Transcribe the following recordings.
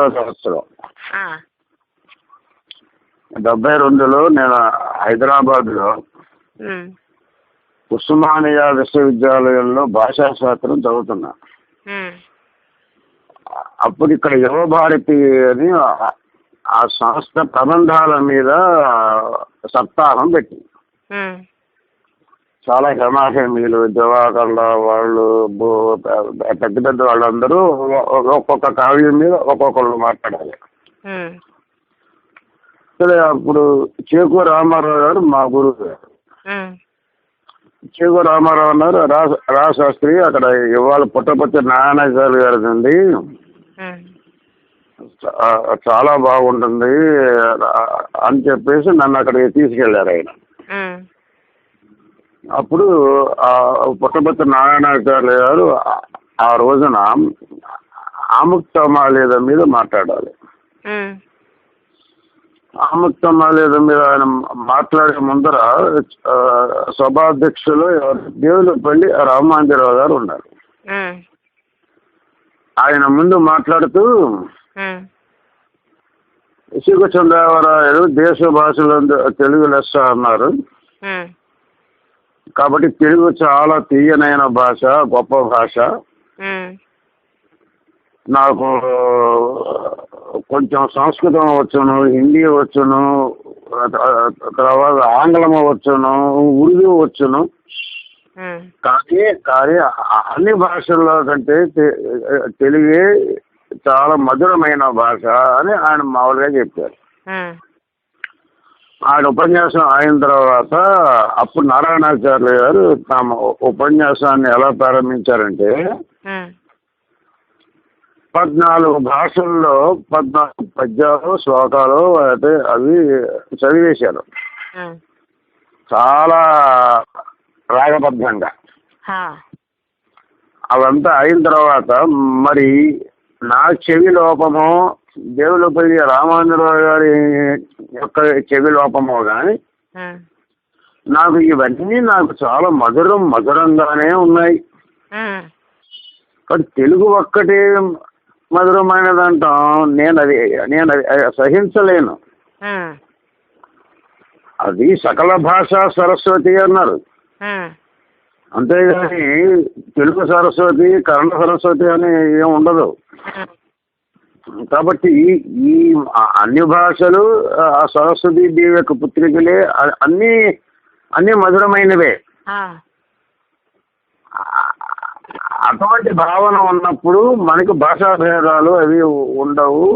రెండవ సంవత్సరం. డెబ్బై రెండులో నేను హైదరాబాద్లో ఉస్మానియా విశ్వవిద్యాలయంలో భాషాశాస్త్రం చదువుతున్నా. అప్పుడు ఇక్కడ యువభారతి అని ఆ- ఆ సంస్థ ప్రబంధాల మీద సప్తాహం పెట్టింది. చాలా హెమాహెమీలు దివాకర్ల వాళ్ళు పెద్ద పెద్ద వాళ్ళందరూ ఒక్కొక్క కావ్యం మీద ఒక్కొక్కళ్ళు మాట్లాడాలి. సరే అప్పుడు చేకు రామారావు గారు మా గురువు గారు. చేకు రామారావు అన్నారు రా శాస్త్రి అక్కడ ఇవాళ పుట్టపర్తి నారాయణ గారి చా- చాలా బాగుంటుంది అని చెప్పేసి నన్ను అక్కడికి తీసుకెళ్ళారు ఆయన. అప్పుడు ఆ పుట్టపర్తి నారాయణాచార్య గారు ఆ- రోజున ఆముక్తమాలేద మీద మాట్లాడాలి. ఆముక్తమాలేద మీద ఆయన మాట్లాడే ముందర సభాధ్యక్షులు? దేవులపల్లి రామాంజరావు గారు ఉన్నారు. ఆయన ముందు మాట్లాడుతూ శ్రీకృష్ణదేవరాయలు దేశ భాషలో తెలుగు లెస్స అన్నారు. కాబట్టి తెలుగు చాలా తీయనైన భాష గొప్ప భాష. నాకు కొంచెం సంస్కృతం వచ్చును హిందీ వచ్చును తర్వాత ఆంగ్లము వచ్చును ఉర్దూ వచ్చును. కానీ కానీ అన్ని భాషల్లో కంటే తెలుగే చాలా మధురమైన భాష అని ఆయన మామూలుగా చెప్పారు. ఆయన ఉపన్యాసం అయిన తర్వాత అప్పుడు నారాయణాచార్య గారు తమ ఉపన్యాసాన్ని ఎలా ప్రారంభించారంటే పద్నాలుగు భాషల్లో పద్నాలుగు పద్యాలు శ్లోకాలు అయితే అవి చదివేశారు. చాలా రాగబద్ధంగా. అవంతా అయిన తర్వాత మరి నా చెవి లోపమో దేవులపల్లి రామాంజరావు గారి యొక్క చెవి లోపమో కానీ నాకు ఇవన్నీ నాకు చాలా మధురం మధురంగానే ఉన్నాయి. కానీ తెలుగు ఒక్కటే మధురమైనదంటాం? నేను అది నేను అది సహించలేను. అది సకల భాషా సరస్వతి అన్నారు. అంతేగాని తెలుగు సరస్వతి కన్నడ సరస్వతి అని ఏం ఉండదు. కాబట్టి ఈ అన్ని భాషలు ఆ సరస్వతి దేవి యొక్క పుత్రికలే అన్ని అన్ని మధురమైనవే. అటువంటి భావన ఉన్నప్పుడు మనకి భాషా భేదాలు అవి ఉండవు.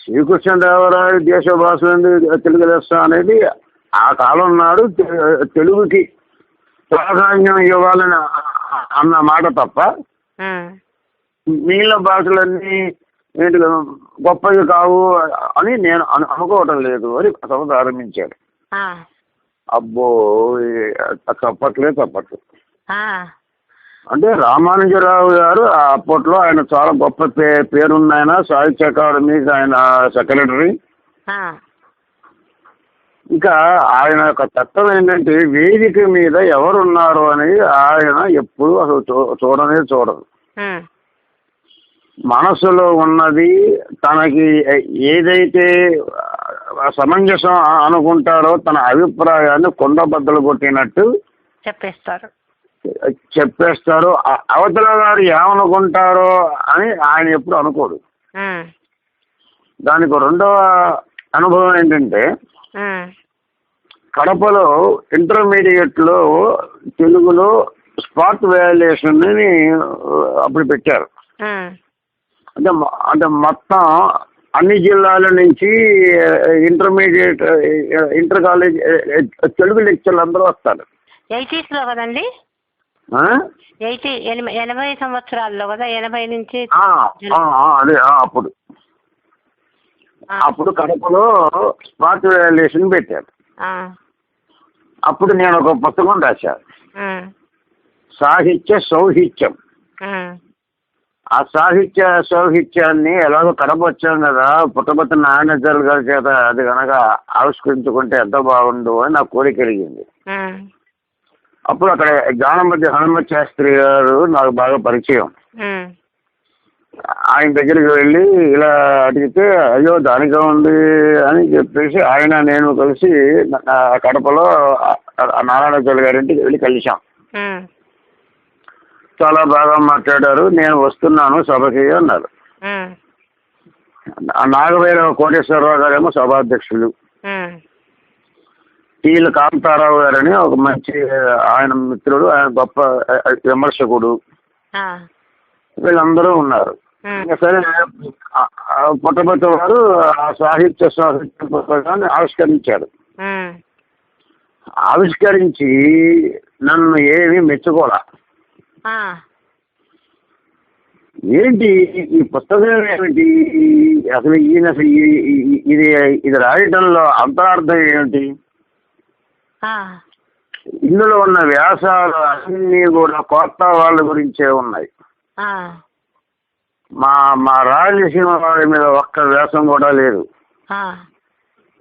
శ్రీకృష్ణదేవరాయలు దేశ భాషలందు తెలుగు లెస్స అనేది ఆ కాలం నాడు తెలుగుకి ప్రాధాన్యం ఇవ్వాలని అన్న మాట తప్ప మిగిలిన భాషలన్నీ ఏంటి గొప్పవి కావు అని నేను అను అనుకోవటం లేదు అని సభ ప్రారంభించాడు అబ్బో చప్పట్లు ఆ, అంటే రామానుజరావు గారు ఆ అప్పట్లో ఆయన చాలా గొప్ప పే పేరున్న ఆయన సాహిత్య అకాడమీకి ఆయన సెక్రటరీ. ఇంకా ఆయన యొక్క తత్వం ఏంటంటే వేదిక మీద ఎవరున్నారు అనేది ఆయన ఎప్పుడు అసలు చూడనే చూడదు మనసులో ఉన్నది తనకి ఏదైతే సమంజసం అనుకుంటారో తన అభిప్రాయాన్ని కొండబద్దలు కొట్టినట్టు చెప్పేస్తారు. చెప్పేస్తారు. అవతల వారు ఏమనుకుంటారో అని ఆయన ఎప్పుడు అనుకోడు. దానికి రెండవ అనుభవం ఏంటంటే కడపలో ఇంటర్మీడియట్లో తెలుగులో స్పాట్ వాల్యుయేషన్ అని అప్పుడు పెట్టారు. అంటే అంటే మొత్తం అన్ని జిల్లాల నుంచి ఇంటర్మీడియట్ ఇంటర్ కాలేజ్ తెలుగు లెక్చర్లు అందరూ వస్తారు. ఎయిటీస్లో కదండి? ఎయిటీ ఎనభై సంవత్సరాల్లో కదా? ఎనభై నుంచి అదే అప్పుడు. అప్పుడు కడపలో స్పాట్ వాల్యుయేషన్ పెట్టారు. అప్పుడు నేను ఒక పుస్తకం రాశాను. సాహిత్య సౌహిత్యం. ఆ సాహిత్య సౌహిత్యాన్ని ఎలాగో కడప వచ్చాం కదా పుట్టపత్తి నారాయణచార్య గారి చేత అది కనుక ఆవిష్కరించుకుంటే ఎంత బాగుండు అని నాకు కోరిక కలిగింది అప్పుడు అక్కడ జానమతి హనుమత్ శాస్త్రి గారు నాకు బాగా పరిచయం. ఆయన దగ్గరికి వెళ్ళి ఇలా అడిగితే అయ్యో దానిగా ఉంది అని చెప్పేసి ఆయన నేను కలిసి నా- కడపలో ఆ నారాయణాచార్య గారింటికి వెళ్ళి కలిశాం. ఉమ్, చాలా బాగా మాట్లాడారు. నేను వస్తున్నాను సభకి అన్నారు. నాగభైరవ కోటేశ్వరరావు గారేమో సభాధ్యక్షులు. టీల కాంతారావు గారని ఒక మంచి ఆయన మిత్రుడు ఆయన గొప్ప విమర్శకుడు. వీళ్ళందరూ ఉన్నారు. సరే పుట్టపర్తి వారు ఆ సాహిత్య సాహిత్య పుస్తకాన్ని ఆవిష్కరించాడు ఉమ్, ఆవిష్కరించి నన్ను ఏమీ మెచ్చుకోలే. ఏంటి ఈ పుస్తకం ఏమిటి? అసలు ఈయన అసలు ఇది ఇది రాయటంలో అంతరార్థం ఏమిటి? ఇందులో ఉన్న వ్యాసాలు అన్నీ కూడా కొత్త వాళ్ళ గురించే ఉన్నాయి. మా మా రాయలసీమ వాడి మీద ఒక్క వ్యాసం కూడా లేదు.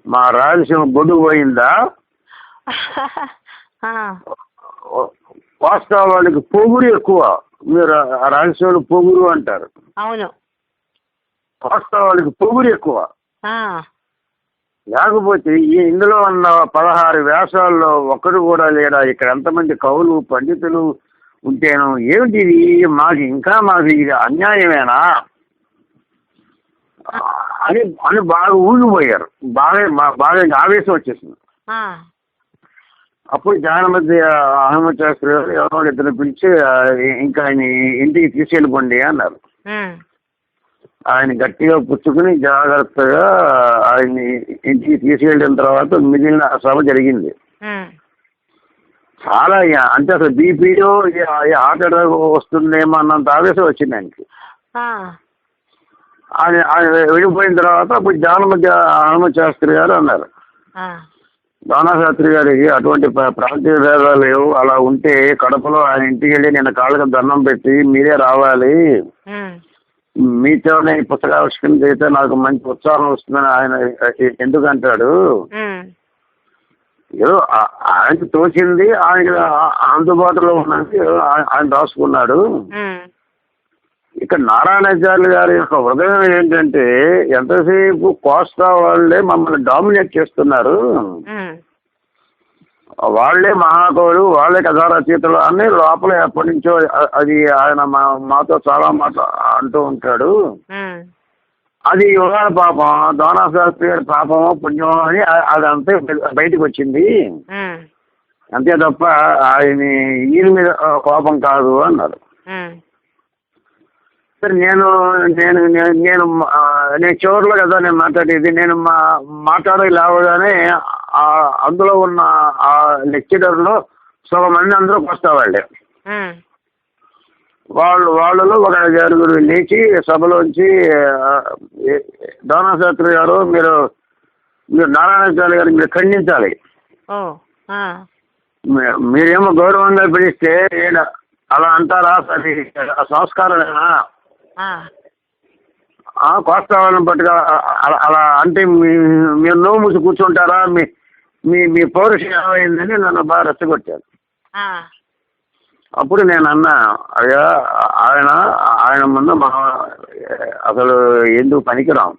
మా రాయలసీమ బొడ్డు పోయిందా? వాళ్ళకి పొగురు ఎక్కువ. మీరు రాయలసీమలో పొగురు అంటారు. అవును. కోస్తా వాళ్ళకి పొగురు ఎక్కువ లేకపోతే ఈ ఇందులో ఉన్న పదహారు వ్యాసాల్లో ఒక్కడు కూడా లేడా? ఇక్కడ ఎంతమంది కవులు పండితులు ఉంటేను ఏమిటి ఇది? మాకు ఇంకా మాకు ఇది అన్యాయమేనా? అని అని బాగా ఊగిపోయారు. బాగా బాగా ఆవేశం వచ్చేసింది. అప్పుడు జాన మధ్య అహ్మద్ శాస్త్రి గారు ఎవరో ఇద్దరు పిలిచి ఇంకా ఆయన ఇంటికి తీసుకెళ్ళిపోండి అన్నారు. ఆయన గట్టిగా పుచ్చుకుని జాగ్రత్తగా ఆయన్ని ఇంటికి తీసుకెళ్ళిన తర్వాత మిగిలిన సభ జరిగింది. చాలా అంటే అసలు బీపీలో హార్ట్ అటాక్ వస్తుందేమో అన్నంత ఆవేశం వచ్చింది ఆయనకి. ఆయన ఆయన వెళ్ళిపోయిన తర్వాత అప్పుడు జాన మధ్య హనుమత్ శాస్త్రి గారు అన్నారు. దానాశాస్త్రి గారికి అటువంటి ప్ర- ప్రాంతీయ భేదాలు లేవు. అలా ఉంటే కడపలో ఆయన ఇంటికి వెళ్ళి నేను కాళ్ళకి దండం పెట్టి మీరే రావాలి. మీతోనే ఈ పుస్తకావిష్కరణ చేస్తే నాకు మంచి ఉత్సాహం వస్తుందని ఆయన ఎందుకు అంటాడు ఉమ్, ఏదో ఆయనకి తోచింది ఆయన అందుబాటులో ఉన్నది ఆయన రాసుకున్నాడు. ఇక్కడ నారాయణాచార్య గారి యొక్క హృదయం ఏంటంటే ఎంతసేపు కోస్తా వాళ్ళే మమ్మల్ని డామినేట్ చేస్తున్నారు. వాళ్ళే మహాకవులు వాళ్ళే కథా రచయితలు అన్ని లోపల ఎప్పటి నుంచో అది ఆయన మా మాతో చాలా మాట అంటూ ఉంటాడు. అది యుగాల పాపం దోనాశాస్త్రి గారి పాపమో పుణ్యమో అని అదంతా బయటకు వచ్చింది. అంతే తప్ప ఆయన ఈయన మీద కోపం కాదు అన్నారు. సరే నేను నేను నేను- నేను చివరిలో కదా నేను మాట్లాడేది నేను మా మాట్లాడే లేవగానే ఆ, అందులో ఉన్న ఆ లెక్చరర్లో సగం మంది అందరూ వస్తావాళ్ళే వాళ్ళు వాళ్ళలో ఒక ఐదారుగురు లేచి సభలోంచి దానాశాస్త్రి గారు మీరు మీరు నారాయణాచార్య గారిని మీరు ఖండించాలి. మీరేమో గౌరవంగా పిలిస్తే అలా అంటారా సంస్కారమేనా ఆ, ఆ, కోస్తా వాళ్ళని పట్టుగా అలా అలా అంటే మీరు నోవు మూసి కూర్చుంటారా? మీ మీ మీ పౌరుషం ఏమైందని నన్ను బాగా రెచ్చగొట్టారు. ఆ, అప్పుడు నేను అన్నా అయ్యా ఆయన ఆయన ముందు మా అసలు ఎందుకు పనికిరాం?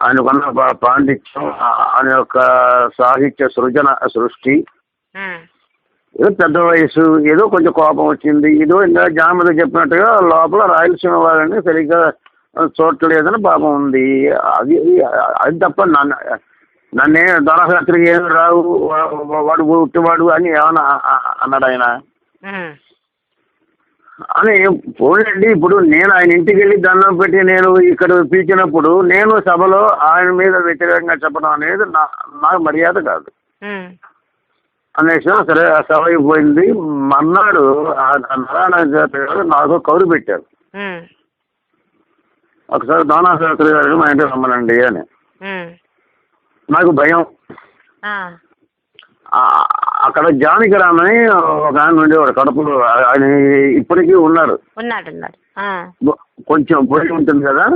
ఆయనకున్న పాండిత్యం ఆయన యొక్క సాహిత్య సృజన సృష్టి ఏదో పెద్ద వయసు ఏదో కొంచెం కోపం వచ్చింది ఏదో ఇంకా జామద చెప్పినట్టుగా లోపల రాయలసీమ వాళ్ళని సరిగ్గా చూడలేదని పాపం ఉంది. అది అది తప్ప నన్ను నన్నే దొరశాస్త్రికి ఏమి రావు వాడు పుట్టివాడు అని ఏమన్నా అన్నాడు ఆయన. అని పోలండి ఇప్పుడు నేను ఆయన ఇంటికి వెళ్ళి దండం పెట్టి నేను ఇక్కడ పిలిచినప్పుడు నేను సభలో ఆయన మీద వ్యతిరేకంగా చెప్పడం అనేది నా నాకు మర్యాద కాదు. అనేసి సరే ఆ సభ అయిపోయింది. మన్నాడు ఆ నారాయణ శాస్త్రి గారు నాకు కౌరు పెట్టారు. ఒకసారి దానా శాస్త్రి గారు మా ఇంటికి రమ్మనండి అని. నాకు భయం. అక్కడ జానకిరామ్ అని ఒక ఆయన ఉండేవాడు కడపలో. ఆయన ఇప్పటికీ ఉన్నారు కొంచెం పొడి ఉంటుంది కదా?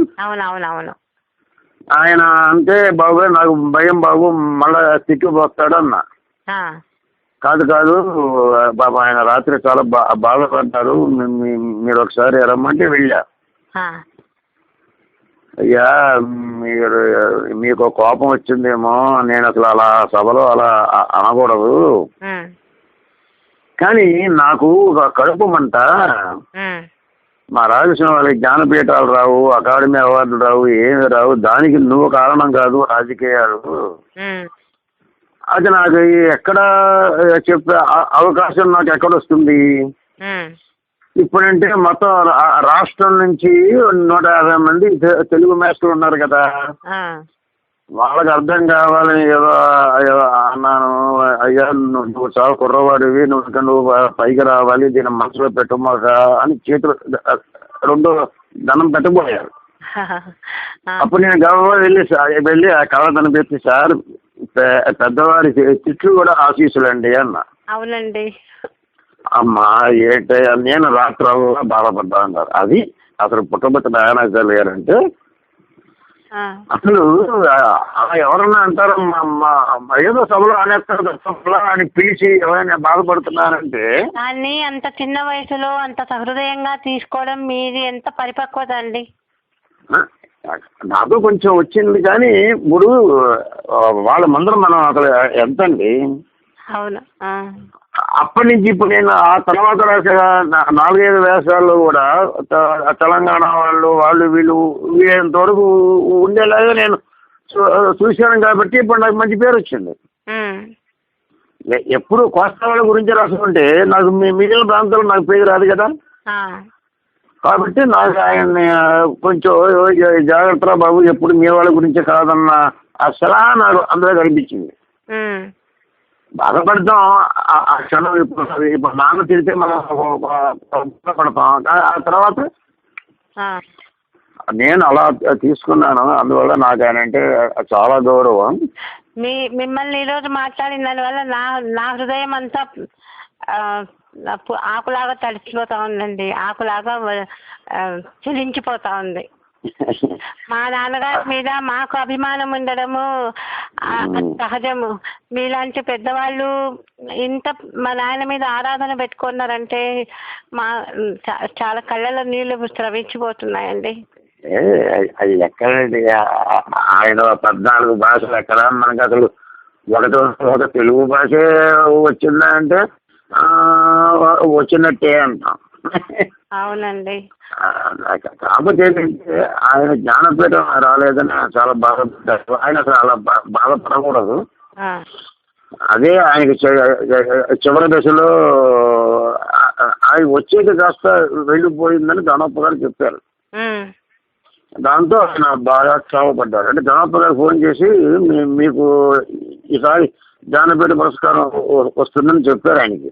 ఆయన అంటే బాబు నాకు భయం బాబు మళ్ళా తిట్టుపోస్తాడు అన్న. ఆ, కాదు కాదు. బాబా ఆయన రాత్రి చాలా బా బాధపడ్డారు. మీరు ఒకసారి రమ్మంటే వెళ్ళా. అయ్యా మీరు మీకు కోపం వచ్చిందేమో. నేను అసలు అలా సభలో అలా అనకూడదు. కానీ నాకు ఒక కడుపు మంట. మా రాజకృష్ణ వాళ్ళకి జ్ఞానపీఠాలు రావు అకాడమీ అవార్డులు రావు ఏమి రావు. దానికి నువ్వు కారణం కాదు రాజకీయాలు. అది నాకు ఎక్కడ చెప్పే అవకాశం నాకు ఎక్కడ వస్తుంది ఇప్పుడంటే మొత్తం రాష్ట్రం నుంచి నూట యాభై మంది తెలుగు మాస్టర్లు ఉన్నారు కదా. వాళ్ళకి అర్థం కావాలని ఏదో అన్నాను. అయ్యా నువ్వు చాలా కుర్రవాడివి. నువ్వు నువ్వు పైకి రావాలి. దీన్ని మనసులో పెట్టుమాక అని చేతులు రెండు దండం పెట్టబోయారు. అప్పుడు నేను గవర్నమెంట్ వెళ్ళి వెళ్ళి ఆ కళ పెట్టి సార్ పెద్దవారి తిట్లు కూడా ఆశీస్సులండి అన్న. అవునండి. అమ్మా ఏంటయ్యా నేను రాత్రుల్లో బాధపడ్డా అన్నారు అది అసలు పుట్టబట్టి నాయన గారంటే ఆ, అసలు ఎవరన్నా అంటారు మా- మా- ఏదో సభలో అనేస్తారు సభలో అని పిలిచి ఎవరైనా బాధపడుతున్నారంటే దాన్ని అంత చిన్న వయసులో అంత సహృదయంగా తీసుకోవడం మీది ఎంత పరిపక్వత అండి? నాకు కొంచెం వచ్చింది కానీ ఇప్పుడు వాళ్ళ ముందర మనం ఎంతండి? అవును ఆ, అప్పటి నుంచి ఇప్పుడు నేను ఆ తర్వాత రాసే నా- నాలుగైదు వేషాల్లో కూడా తెలంగాణ వాళ్ళు వాళ్ళు వీళ్ళు వీళ్ళంత వరకు ఉండేలాగా నేను చూశాను కాబట్టి ఇప్పుడు నాకు మంచి పేరు వచ్చింది. ఎప్పుడు కోస్తా వాళ్ళ గురించి రాసుకుంటే నాకు మీ మిగిలిన ప్రాంతాల్లో నాకు పేరు రాదు కదా? కాబట్టి నాకు ఆయన్ని కొంచెం "ఓ, జా- జాగ్రత్త బాబు ఎప్పుడు మీ వాళ్ళ గురించే కాదన్న ఆ సలహా నాకు అందులో కనిపించింది బాధపడతాం ఆ- క్షణం ఇప్పుడు ఇప్పుడు నాన్న తిరిగితే మనం పడతాం. ఆ తర్వాత నేను అలా తీసుకున్నాను. అందువల్ల నాకు ఆయన అంటే చాలా గౌరవం. మీ మిమ్మల్ని ఈరోజు మాట్లాడిన దానివల్ల నా నా హృదయం అంతా ఆకులాగా తడిచిపోతా ఉందండి. ఆకులాగా చెలించిపోతా ఉంది. మా నాన్నగారి మీద మాకు అభిమానం ఉండడము సహజము. మీలాంటి పెద్దవాళ్ళు ఇంత మా నాయన మీద ఆరాధన పెట్టుకున్నారంటే మా చాలా కళ్ళలో నీళ్ళు స్రవించిపోతున్నాయండి. అది ఎక్కడండి? ఆయన పద్నాలుగు భాషలు ఎక్కడ? మనకు అసలు ఒకటి ఒక తెలుగు భాష వచ్చిందా అంటే వచ్చినట్టే అంటాం. అవునండి. కాకపోతే ఏంటంటే ఆయన జ్ఞానపీఠం రాలేదని చాలా బాధపడ్డారు. ఆయన అసలు అలా బా- బాధపడకూడదు. అదే ఆయనకి చివరి దశలో ఆయన వచ్చేది కాస్త వెళ్ళిపోయిందని గణప్ప గారు చెప్పారు. దాంతో ఆయన బాగా క్షోభపడ్డారు. అంటే గణప్ప గారు ఫోన్ చేసి "మీ- మీకు ఈసారి జ్ఞానపీఠ పురస్కారం వస్తుందని చెప్పారు ఆయనకి.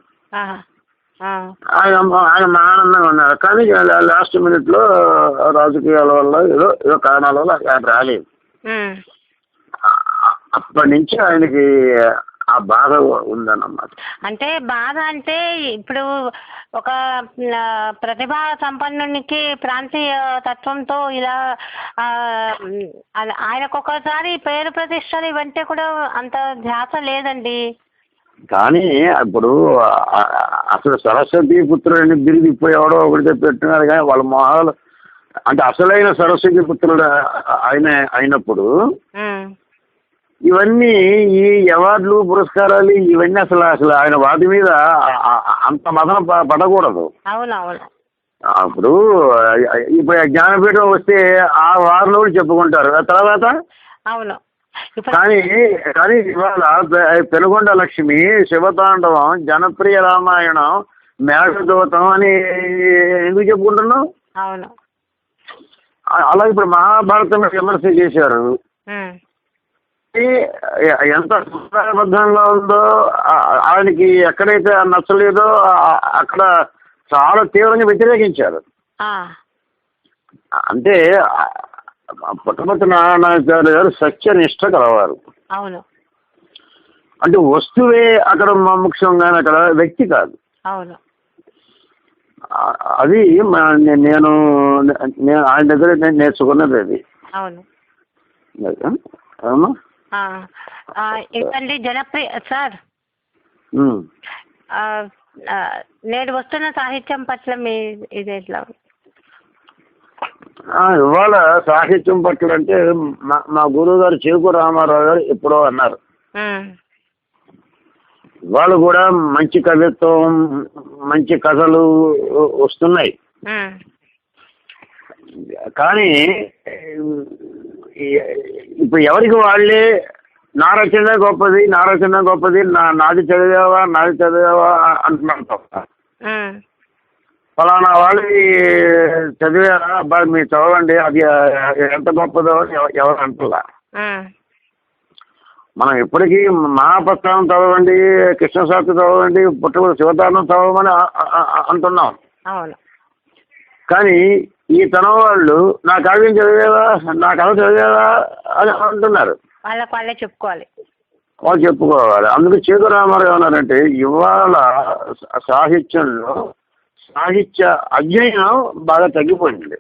ఆయన ఆయన మా ఆనందంగా ఉన్నారు. కానీ లాస్ట్ మినిట్లో రాజకీయాల వల్ల ఏదో ఏదో కారణాల వల్ల ఆయన రాలేదు. అప్పటి నుంచి ఆయనకి ఆ బాధ ఉందన్నమాట. అంటే బాధ అంటే ఇప్పుడు ఒక ప్రతిభా సంపన్నునికి ప్రాంతీయ తత్వంతో ఇలా ఆయనకు ఒకసారి పేరు ప్రతిష్టలు ఇవంటే కూడా అంత ధ్యాస లేదండి. కానీ ఇప్పుడు అసలు సరస్వతి పుత్రుడిని బిరుదు ఇప్పుడు ఎవడో ఒకటి పెట్టినారు కానీ వాళ్ళ మొహాలు అంటే అసలైన సరస్వతి పుత్రుడు ఆయన అయినప్పుడు ఇవన్నీ ఈ అవార్డులు పురస్కారాలు ఇవన్నీ అసలు అసలు ఆయన వాటి మీద అంత మదన పడకూడదు. అప్పుడు ఇప్పుడు జ్ఞానపీఠం వస్తే ఆ వారిలో కూడా చెప్పుకుంటారు. తర్వాత? అవును. కానీ కానీ ఇవాళ పెనుగొండ లక్ష్మి శివతాండవం జనప్రియ రామాయణం మేఘదూతం అని ఎందుకు చెప్పుకుంటున్నావు? అవును. అలాగే ఇప్పుడు మహాభారతం విమర్శ చేశారు. ఎంత సంప్రదాయబద్ధంగా ఉందో ఆయనకి ఎక్కడైతే నచ్చలేదో అక్కడ చాలా తీవ్రంగా వ్యతిరేకించారు. అంటే ఆ- పుట్టపర్తి నారాయణ గారు సత్యనిష్ట కలవారు అవును. అంటే వస్తువే అక్కడ మ- ముఖ్యం కానీ అక్కడ వ్యక్తి కాదు. అవును. అది నేను నేను ఆయన దగ్గర నేను నేర్చుకున్నది అది. అవును? ఇంకండి జనప్రియ సార్. నేడు వస్తున్న సాహిత్యం పట్ల మీ ఇది ఎట్లా ఇవాళ సాహిత్యం పట్ల అంటే మా గురువు గారు చేకు రామారావు గారు ఎప్పుడో అన్నారు. ఇవాళ కూడా మంచి కవిత్వం మంచి కథలు వస్తున్నాయి. కానీ ఇప్పుడు ఎవరికి వాళ్ళే నా రచన గొప్పది నా రచన గొప్పది నా నాది చదివావా నాది చదివావా అంటున్నారు తప్ప. ఫలానా వాళ్ళు చదివారా అబ్బాయి మీరు చదవండి అది ఎంత గొప్పదో ఎవరు ఉమ్, మనం ఇప్పటికీ మహాపత్రం చదవండి కృష్ణశాస్త్రి చదవండి పుట్టగొడు శివతారణం చదవమని అంటున్నాం. కానీ ఈ తరం వాళ్ళు నా కావ్యం చదివేవా? నా కథ చదివేవా? అని అంటున్నారు. వాళ్ళకి వాళ్ళే చెప్పుకోవాలి. వాళ్ళు చెప్పుకోవాలి. అందుకు చేదు రామారావు ఏమన్నారంటే ఇవాళ సాహిత్యంలో సాహిత్య అధ్యయనం బాగా తగ్గిపోయింది.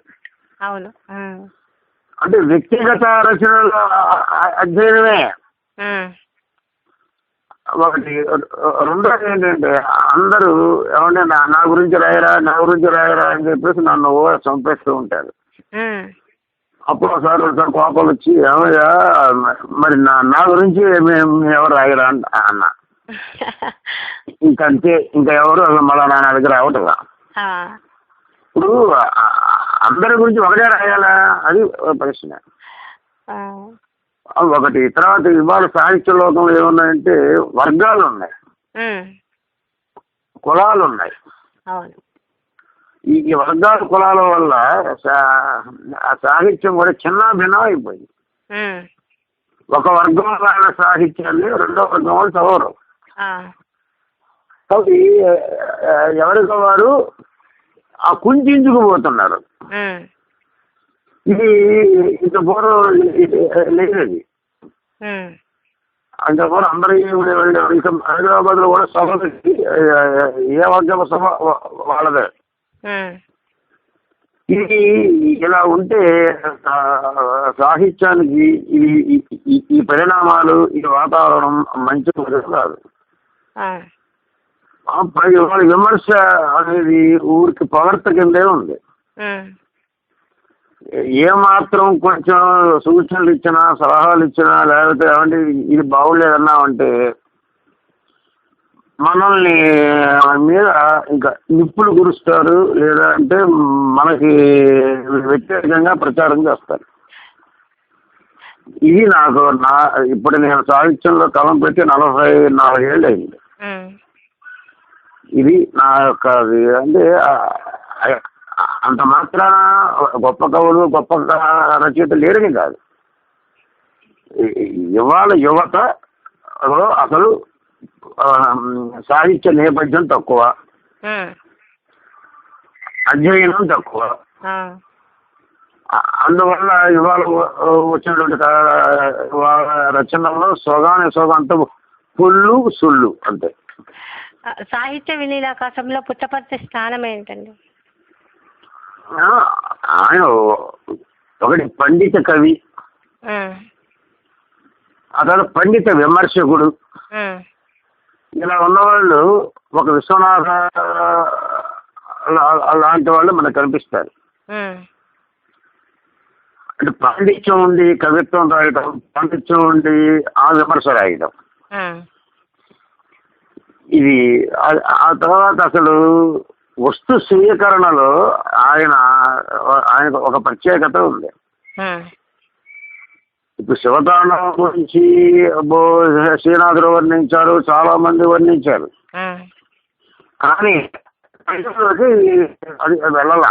అవును. అంటే వ్యక్తిగత రచనల అధ్యయనమే. ఒకటి రెండోది ఏంటంటే అందరూ ఏమంటే నా గురించి రాయరా నా గురించి రాయరా అని చెప్పేసి నన్ను చంపేస్తూ ఉంటారు. అప్పుడు ఒకసారి ఒకసారి కోపాలు వచ్చి ఏమయ్యా మరి నా నా గురించి మేము ఎవరు రాయరా అంట అన్న. ఇంకంతే ఇంకా ఎవరు మళ్ళా నా దగ్గర రావట్లా? ఆ, ఇప్పుడు అందరి గురించి ఒకటే రాయాలా? అది ఒక ప్రశ్న. ఒకటి తర్వాత ఇవాళ సాహిత్య లోకంలో ఏమున్నాయంటే వర్గాలు ఉన్నాయి. కులాలు ఉన్నాయి. ఈ వర్గాల కులాల వల్ల ఆ సాహిత్యం కూడా చిన్న భిన్నం అయిపోయింది ఒక వర్గం వాళ్ళ సాహిత్యాన్ని రెండో వర్గం వాళ్ళు చదవరు కాబట్టి ఎవరికి వారు ఆ కుంచుకుపోతున్నారు ఉమ్, ఇది ఇంత పూర్వం ఉమ్, అంత పూర్వం అందరూ ఇంకా హైదరాబాద్లో కూడా సభ ఏ వర్గం సభ వాళ్ళదే. ఇది ఇలా ఉంటే సాహిత్యానికి ఇది ఈ- పరిణామాలు ఈ వాతావరణం మంచి కాదు. వాళ్ళ విమర్శ అనేది ఊరికి పొగడ్త కిందే ఉంది. ఉమ్, ఏ మాత్రం కొంచెం సూచనలు ఇచ్చినా సలహాలు ఇచ్చినా లేకపోతే ఏమంటే ఇది బాగులేదన్నామంటే మనల్ని మీద ఇంకా నిప్పులు కురుస్తారు లేదా అంటే మనకి వ్యతిరేకంగా ప్రచారం చేస్తారు. ఇది నాకు నా ఇప్పుడు నేను సాహిత్యంలో కలం పెట్టి నలభై నాలుగు ఏళ్ళు అయింది. ఇది నా యొక్క అంటే అంత మాత్రాన గొప్ప కవులు గొప్ప రచయిత లేరని కాదు. ఇవాళ యువత అసలు సాహిత్య నేపథ్యం తక్కువ. అధ్యయనం తక్కువ. అందువల్ల ఇవాళ వచ్చినటువంటి రచనల్లో సొగాని సొగంత పుల్లు సుళ్ళు అంతే. సాహిత్య విలీనాకాశంలో పుట్టపర్తి స్థానం ఏంటండి? ఆయన ఒకటి పండిత కవి. ఉమ్, అతను పండిత విమర్శకుడు. ఇలా ఉన్నవాళ్ళు ఒక విశ్వనాథ లా- లాంటి వాళ్ళు మనకు కనిపిస్తారు. అంటే పాండిత్యం ఉండి కవిత్వం రాయటం పాండిత్యం ఉండి ఆ విమర్శ రాయటం. ఇది ఆ- ఆ తర్వాత అసలు వస్తు స్వీకరణలో ఆయన ఆయనకు ఒక ప్రత్యేకత ఉంది. ఇప్పుడు శివతాండవం గురించి శ్రీనాథుడు వర్ణించారు చాలా మంది వర్ణించారు కానీ అది వెళ్ళాల.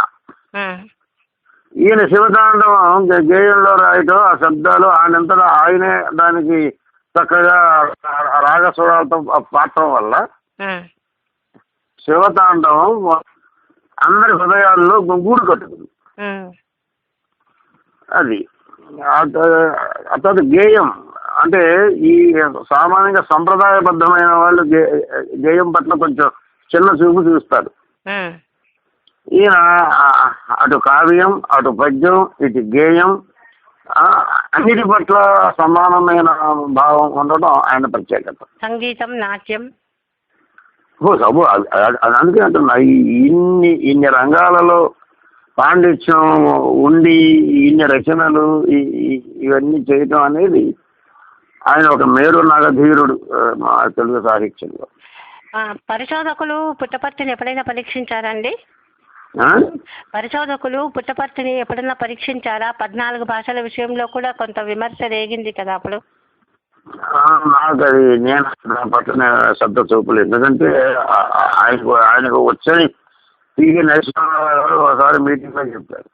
ఈయన శివతాండవం గేయంలో రాయటం ఆ శబ్దాలు ఆయనంతటా ఆయనే దానికి చక్కగా రాగస్వరాలతో పాడటం వల్ల శివతాండవం అందరి హృదయాల్లో గూడు కట్టుకుంది. అది. తర్వాత గేయం అంటే ఈ సామాన్యంగా సంప్రదాయబద్ధమైన వాళ్ళు గేయం పట్ల కొంచెం చిన్న చూపు చూస్తారు. ఈయన అటు కావ్యం అటు పద్యం ఇటు గేయం అన్నిటి పట్ల సమానమైన భావం ఉండడం ఆయన ప్రత్యేకత. సంగీతం నాట్యం అది అందుకే అంటున్నా ఇన్ని ఇన్ని రంగాలలో పాండిత్యం ఉండి ఇన్ని రచనలు ఇవన్నీ చేయటం అనేది ఆయన ఒక మేరు నగధీరుడు మా తెలుగు సాహిత్యంలో. పరిశోధకులు పుట్టపర్తిని ఎప్పుడైనా పరీక్షించారండి? పరిశోధకులు పుట్టపర్తిని ఎప్పుడైనా పరీక్షించారా? పద్నాలుగు భాషల విషయంలో కూడా కొంత విమర్శ రేగింది కదా అప్పుడు. నాకు అది నేను దాని పట్ల శ్రద్ధ చూపలేదు ఎందుకంటే ఆయనకు ఆయనకు వచ్చని పీకే నరసింహారావు గారు ఒకసారి మీటింగ్లో చెప్పారు.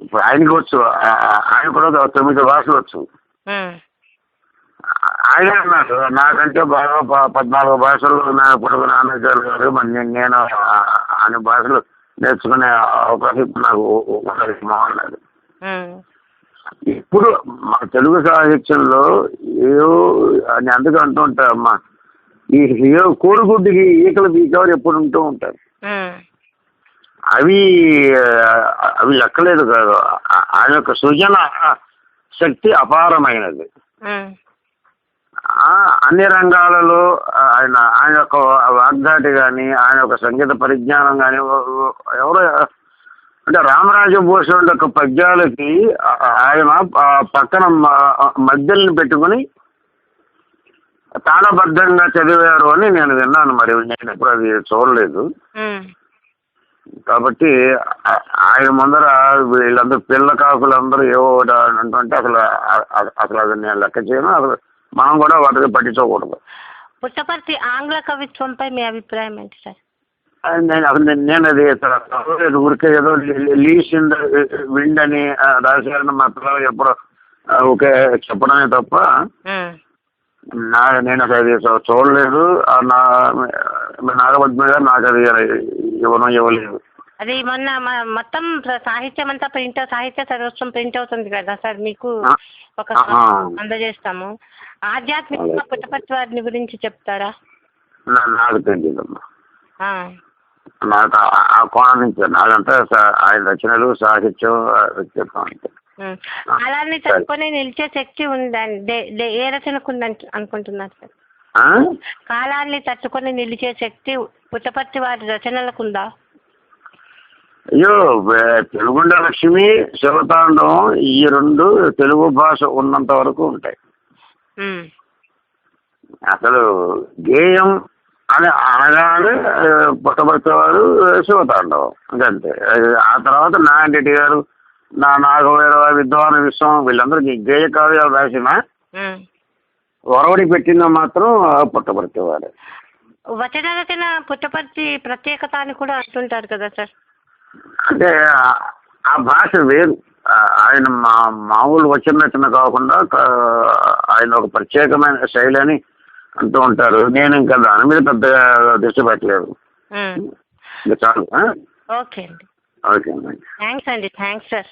ఇప్పుడు ఆయనకి వచ్చు ఆయన కూడా తొమ్మిది భాషలు వచ్చు. ఆయన అన్నారు నాకంటే బాగా పద్నాలుగు భాషలు నా పొడుగు నాన్నగారు గారు నేను- నేను ఆ- అన్ని భాషలు నేర్చుకునే అవకాశం నాకు ఉన్నదేమో అన్నారు ఉమ్, ఇప్పుడు మన తెలుగు సాహిత్యంలో ఏవో అని అందుకు అంటూ ఉంటారు అమ్మా. ఈ ఏ కోడిగుడ్డుకి ఈకలు పీకవరు ఎప్పుడు ఉంటూ ఉంటారు. అవి అవి లెక్కలేదు కాదు. ఆయన యొక్క సృజన శక్తి అపారమైనది. అన్ని రంగాలలో ఆయన ఆయన యొక్క వాగ్దాటి కానీ ఆయన యొక్క సంగీత పరిజ్ఞానం కానీ ఎవరో అంటే రామరాజభూషణుడు యొక్క పద్యాలకి ఆయన పక్కన మధ్యలను పెట్టుకుని తాళబద్ధంగా చదివారు అని నేను విన్నాను మరి. నేను ఎప్పుడు అది చూడలేదు. కాబట్టి ఆయన ముందర వీళ్ళందరూ పిల్ల కాకులందరూ ఏవో అంటుంటే అసలు అసలు అది నేను లెక్క చేయను. అసలు మనం కూడా వాటికి పట్టించుకోకూడదు. పుట్టపర్తి ఆంగ్ల కవిత్వంపై మీ అభిప్రాయం ఏంటి సార్? నేను అసలు నేను- నేను అది. ఊరికే ఏదో లీస్ ఇన్ ద విండ్ అని మా పిల్లలు ఎప్పుడో ఊరికే చెప్పడమే తప్ప నా నేను అది చూడలేదు నా నాగపద్మ గారు నాకు అది ఇవ్వడం ఇవ్వలేదు అది మొన్న మొత్తం సాహిత్యం అంతా ప్రింట్ సాహిత్య సర్వస్వం ప్రింట్ అవుతుంది కదా సార్? మీకు ఒక. అందజేస్తాము. ఆధ్యాత్మిక పుట్టపర్తి వారిని గురించి చెప్తారా? నాకు తెలియదమ్మా నాకు ఆ- కోణం నుంచి నాకంతా సా- ఆయన రచనలు సాహిత్యం వ్యక్తిత్వం. కాలాన్ని తట్టుకొని నిలిచే శక్తి ఉందండి. ఏ రచనకు ఉందని అనుకుంటున్నారు సార్? కాలాన్ని తట్టుకొని నిలిచే శక్తి పుట్టపర్తి వారి రచనలకు ఉందా? అయ్యో తెలుగుండ లక్ష్మి శివతాండవం ఈ రెండు తెలుగు భాష ఉన్నంత వరకు ఉంటాయి. అసలు గేయం అని అనగానే పుట్టబడితేవారు శివతాండవం. అంతే. ఆ తర్వాత నారాయణ గారు నా నాగవైరవ విద్వాన విశ్వం వీళ్ళందరూ ఈ గేయ కావ్యాలు రాసిన ఉమ్. ఒరవడి పెట్టిన మాత్రం పుట్టబడితేవారు వచన రచన పుట్టపర్తి ప్రత్యేకత అని కూడా అంటుంటారు కదా సార్? అంటే ఆ- భాష వేరు. ఆయన మా మామూలు వచన రచన కాకుండా ఆయన ఒక ప్రత్యేకమైన శైలి అని అంటూ ఉంటారు. నేను ఇంకా దాని మీద పెద్దగా దృష్టి పెట్టలేదు. ఇంకా చాలు? ఓకే అండి. ఓకే అండి. థ్యాంక్స్ అండి. Thanks sir.